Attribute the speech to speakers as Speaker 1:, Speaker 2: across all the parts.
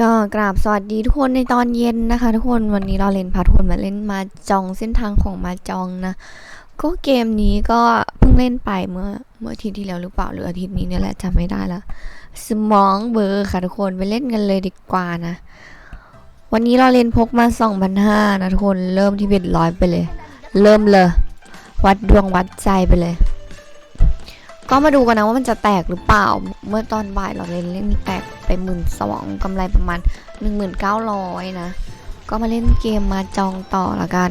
Speaker 1: ก็กราบสวัสดีทุกคนในตอนเย็นนะคะ ทุกคนวันนี้เราเล่นพาทุกคนมาเล่นมาจองเส้นทางของมาจองนะ ก็เกมนี้ก็เพิ่งเล่นไปเมื่อเมื่ออาทิตย์ที่แล้วหรือเปล่าหรืออาทิตย์นี้เนี่ยแหละจำไม่ได้ละสมองเบอร์ค่ะทุกคนไปเล่นกันเลยดีกว่านะ วันนี้เราเล่นพกมา2,500นะทุกคนเริ่มที่เบ็ดร้อยไปเลย เริ่มเลย วัดดวงวัดใจไปเลย ก็มาดูกันนะว่ามันจะแตกหรือเปล่า เมื่อตอนบ่ายเราเล่นเล่นแตกไปหมื่นสองกำไรประมาณ 1900นะ ก็มาเล่นเกมมาจองต่อละกัน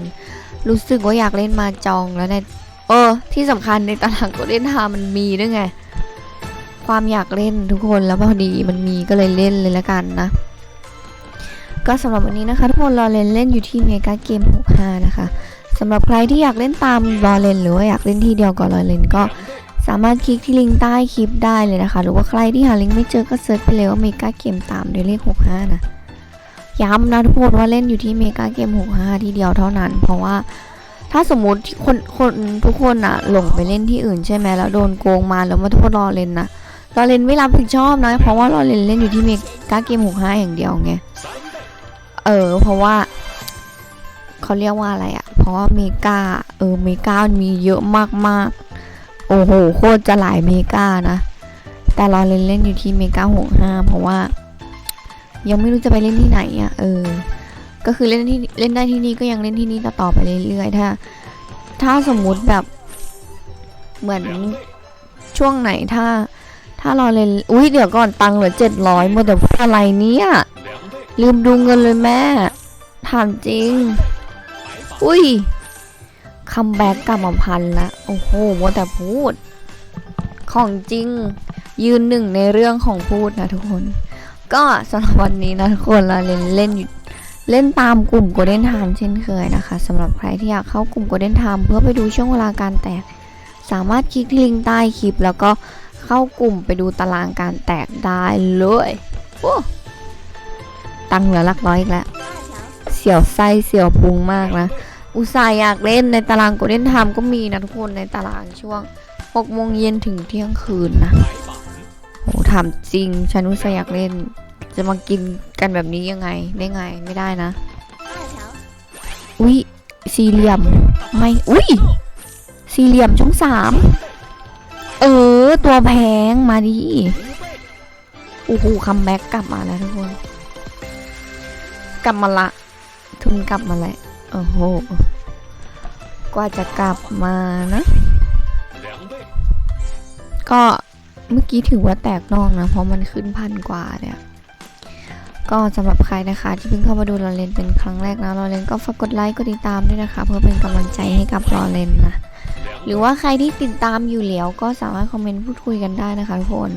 Speaker 1: รู้สึกว่าอยากเล่นมาจองแล้วเนี่ยเออ ที่สำคัญในตารางก็เล่นทามันมีด้วยไง ความอยากเล่นทุกคนแล้วพอดีมันมีก็เลยเล่นเลยละกันนะ ก็สำหรับวันนี้นะคะ ทุกคนรอเล่นเล่นอยู่ที่เมกาเกม65นะคะสำหรับใครที่อยากเล่นตามรอเล่นหรือว่าอยากเล่นที่เดียวกับรอเล่นก็ สามารถคลิกที่ลิงก์ใต้คลิปได้เลยนะคะ หรือว่าใครที่หาลิงก์ไม่เจอก็เซิร์ชไปเลยว่าเมกาเกมตามด้วยเลข 65 นะ ย้ำนะทุกคนว่าเล่นอยู่ที่เมกาเกม 65 ที่เดียวเท่านั้น เพราะว่าถ้าสมมติคนคนทุกคนอะหลงไปเล่นที่อื่นใช่ไหมแล้วโดนโกงมาแล้วมาโทษรอเล่นนะรอเล่นไม่รับผิดชอบนะ เพราะว่ารอเล่นเล่นอยู่ที่เมกาเกม 65 อย่างเดียวไง เออ เพราะว่าเขาเรียกว่าอะไรอะเพราะว่าเมกาเออเมกามันมีเยอะมากๆ โอ้โห โคตรจะหลายเมกานะ แต่เราเล่นเล่นอยู่ที่เมกาหกห้าเพราะว่า ยังไม่รู้จะไปเล่นที่ไหนอะ เออ ก็คือเล่นที่เล่นได้ที่นี่ก็ยังเล่นที่นี่ต่อต่อไปเรื่อยๆ ถ้า ถ้าสมมุติแบบเหมือนช่วงไหนถ้า ถ้าเราเล่น อุ้ยเดี๋ยวก่อนตังค์เหลือเจ็ดร้อยหมดแต่อะไรเนี่ยลืมดูเงินเลยแม่ถามจริง อุ้ย คัมแบ็กกลับมาพันละโอ้โหมัวแต่พูด ของจริงยืนหนึ่งในเรื่องของพูดนะทุกคน ก็สำหรับวันนี้นะทุกคนเราเล่นเล่นอยู่เล่นตามกลุ่ม Golden Time เช่นเคยนะคะสำหรับใครที่อยากเข้ากลุ่ม Golden Time เพื่อไปดูช่วงเวลาการแตก สามารถคลิกที่ลิงก์ใต้คลิป แล้วก็เข้ากลุ่มไปดูตารางการแตกได้เลยโอ้ตังค์เหลือหลักร้อยอีกแล้ว เสียวไส้เสียวพุงมากนะ อุตส่าห์อยากเล่นในตารางโกลเด้นไทม์ก็มีนะทุกคนในตารางช่วง6โมงเย็นถึงเที่ยงคืนนะโหถามจริงฉันอุตส่าห์อยากเล่น จะมากินกันแบบนี้ยังไงได้ไงไม่ได้นะ อุ้ยสี่เหลี่ยมไม่อุ้ยสี่เหลี่ยมช่องสามเออ ตัวแพงมาดิโอ้โหคัมแบ็กกลับมาแล้วทุกคน กลับมาละ ทุนกลับมาแล้ว โอ้โห กว่าจะกลับมานะ ก็เมื่อกี้ถือว่าแตกนอกนะ เพราะมันขึ้นพันกว่าเนี่ยก็สำหรับใครนะคะที่เพิ่งเข้ามาดูรอเลนเป็นครั้งแรกนะรอเลนก็ฝากกดไลค์กดติดตามด้วยนะคะ เพื่อเป็นกำลังใจให้กับรอเลนนะหรือว่าใครที่ติดตามอยู่แล้วก็สามารถคอมเมนต์พูดคุยกันได้นะคะทุกคน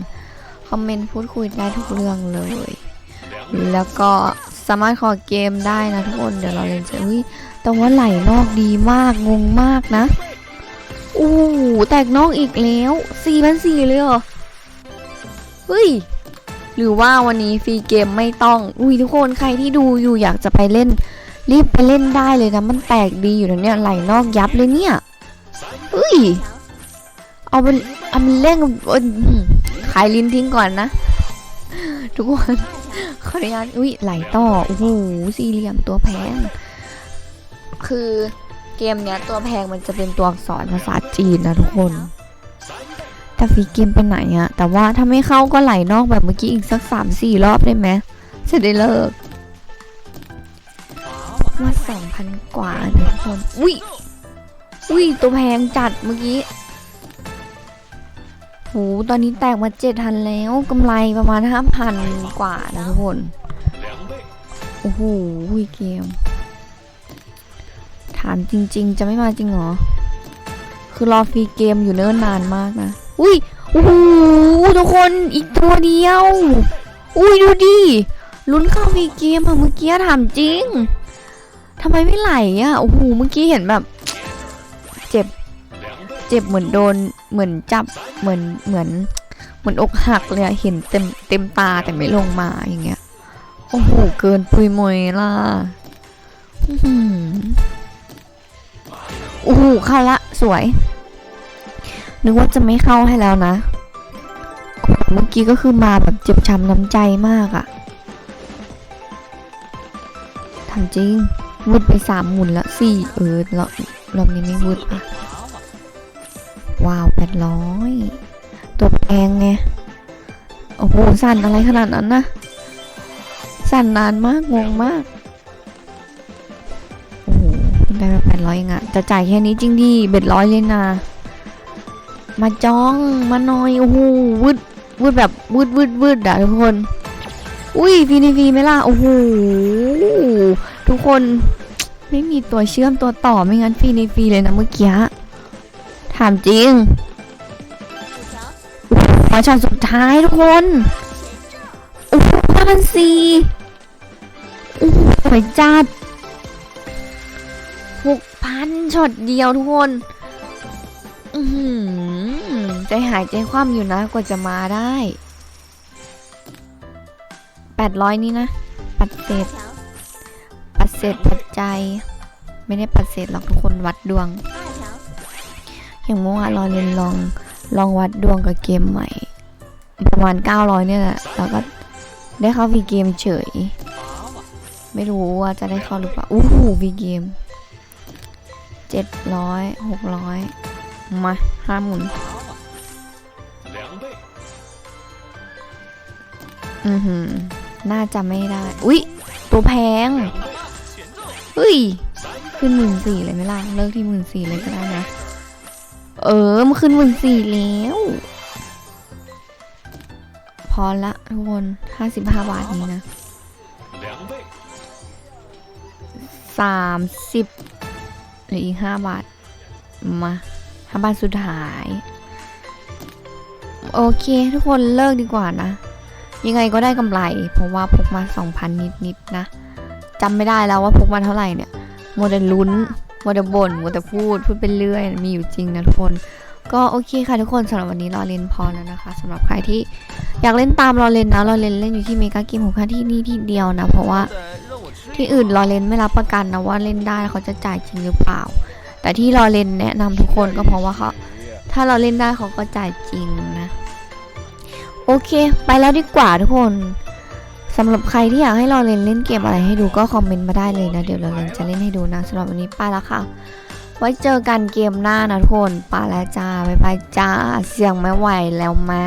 Speaker 1: คอมเมนต์พูดคุยได้ทุกเรื่องเลย แล้วก็ สามารถขอเกมได้นะทุกคน เดี๋ยวเราเล่นจะอุ้ยแต่ว่าไหลนอกดีมาก งงมากนะ อู้หูแตกนอกอีกแล้วสี่พันสี่เลยเหรอ เฮ้ย หรือว่าวันนี้ฟรีเกมไม่ต้อง อุ้ยทุกคนใครที่ดูอยู่อยากจะไปเล่น รีบไปเล่นได้เลยนะ มันแตกดีอยู่นะเนี่ย ไหลนอกยับเลยเนี่ย เฮ้ย เอาไปเอาไปเล่นกับเอ้ยอื้อหือขายลิ้นทิ้งก่อนนะ ทุกคน ขออนุญาตอุ้ยไหลต่อโอ้โหสี่เหลี่ยมตัวแพง คือเกมเนี้ยตัวแพงมันจะเป็นตัวอักษรภาษาจีนนะทุกคน แต่ฟีเกมไปไหนอะแต่ว่าถ้าไม่เข้าก็ไหลนอกแบบเมื่อกี้อีกสักสามสี่รอบได้ไหมจะได้เลิกว่าสองพันกว่านะทุกคนอุ้ยอุ้ยตัวแพงจัดเมื่อกี้ โหตอนนี้แตกมาเจ็ดพันแล้วกำไรประมาณห้าพันกว่านะทุกคน โอ้โหเกม ถามจริง ๆ จะไม่มาจริงเหรอ คือรอฟรีเกมอยู่เนิ่นนานมากนะ อุ้ย โอ้โห ทุกคนอีกตัวเดียว อุ้ยดูดิลุ้นเข้าฟรีเกมอะเมื่อกี้ถามจริงทำไมไม่ไหลอะโอ้โห เมื่อกี้เห็นแบบ เจ็บ เจ็บเหมือนโดนเหมือนจับเหมือนเหมือนเหมือนอกหักเลยอะเห็นเต็มเต็มตาแต่ไม่ลงมาอย่างเงี้ยโอ้โหเกินปุยมวยล่ะอื้หือโอ้โหเข้าละสวย นึกว่าจะไม่เข้าให้แล้วนะเมื่อกี้ก็คือมาแบบเจ็บช้ำน้ำใจมากอะทำจริงวุดไปสามหมุนละสี่เออรอบรอบนี้ไม่วุดอะ ว้าวแปดร้อยตัวแพงไง โอ้โห สั่นอะไรขนาดนั้นนะ สั่นนานมาก งงมาก โอ้โหได้มาแปดร้อยเองอะจะจ่ายแค่นี้จริงดิเบ็ดร้อยเลยนะ มาจ้อง มาหน่อย โอ้โหวืดวืดแบบวืดวืดวืดอะทุกคน อุ้ยฟีนีฟีไหมล่ะ โอ้โห ทุกคนไม่มีตัวเชื่อมตัวต่อไม่งั้นฟรีในฟรีเลยนะเมื่อกี้ ถามจริงมาช็อตสุดท้ายทุกคนโอ้โหห้าพันสี่โอ้โหสวยจัดหกพันช็อตเดียวทุกคน อือหือใจหายใจคว่ำอยู่นะ กว่าจะมาได้แปดร้อยนี่นะ ปัดเศษ ปัดเศษปัดใจ ไม่ได้ปัดเศษหรอกทุกคนวัดดวง อย่างเมื่อวานเราเรียนลองลองวัดดวงกับเกมใหม่ ประมาณ 900 เนี่ยแหละแล้วก็ได้เข้าวีเกมเฉย ไม่รู้ว่าจะได้เข้าหรือเปล่าอู้หูวีเกม 700 600 มาห้าหมุนอือหือ น่าจะไม่ได้ อุ้ยตัวแพงเฮ้ย ขึ้นหมื่นสี่เลยไหมล่ะ เลิกที่หมื่นสี่เลยก็ได้นะ เออมันขึ้นหมื่นสี่แล้ว พอละทุกคนห้าสิบห้าบาทนี้นะ，สามสิบหรืออีกห้าบาท มาห้าบาทสุดท้าย โอเคทุกคนเลิกดีกว่านะ ยังไงก็ได้กำไร เพราะว่าพกมาสองพันนิดๆนะจำไม่ได้แล้วว่าพกมาเท่าไหร่เนี่ยโมเดลลุ้น วัวแต่บ่นวัวแต่พูด พูดไปเรื่อย มีอยู่จริงนะทุกคน ก็โอเคค่ะทุกคนสำหรับวันนี้รอเล่นพอแล้วนะคะสำหรับใครที่อยากเล่นตามรอเล่นนะรอเล่นเล่นอยู่ที่เมกาเกมของข้าที่นี่ที่เดียวนะ เพราะว่าที่อื่นรอเล่นไม่รับประกันนะว่าเล่นได้เขาจะจ่ายจริงหรือเปล่า แต่ที่รอเล่นแนะนำทุกคนก็เพราะว่าเขาถ้าเราเล่นได้เขาก็จ่ายจริงนะ โอเค ไปแล้วดีกว่าทุกคน สำหรับใครที่อยากให้เราเล่นเล่นเกมอะไรให้ดูก็คอมเมนต์มาได้เลยนะ เดี๋ยวเราเล่นจะเล่นให้ดูนะสำหรับวันนี้ไปแล้วค่ะ ไว้เจอกันเกมหน้านะทุกคนไปแล้วจ้าบ๊ายบายจ้าเสียงไม่ไหวแล้วแม่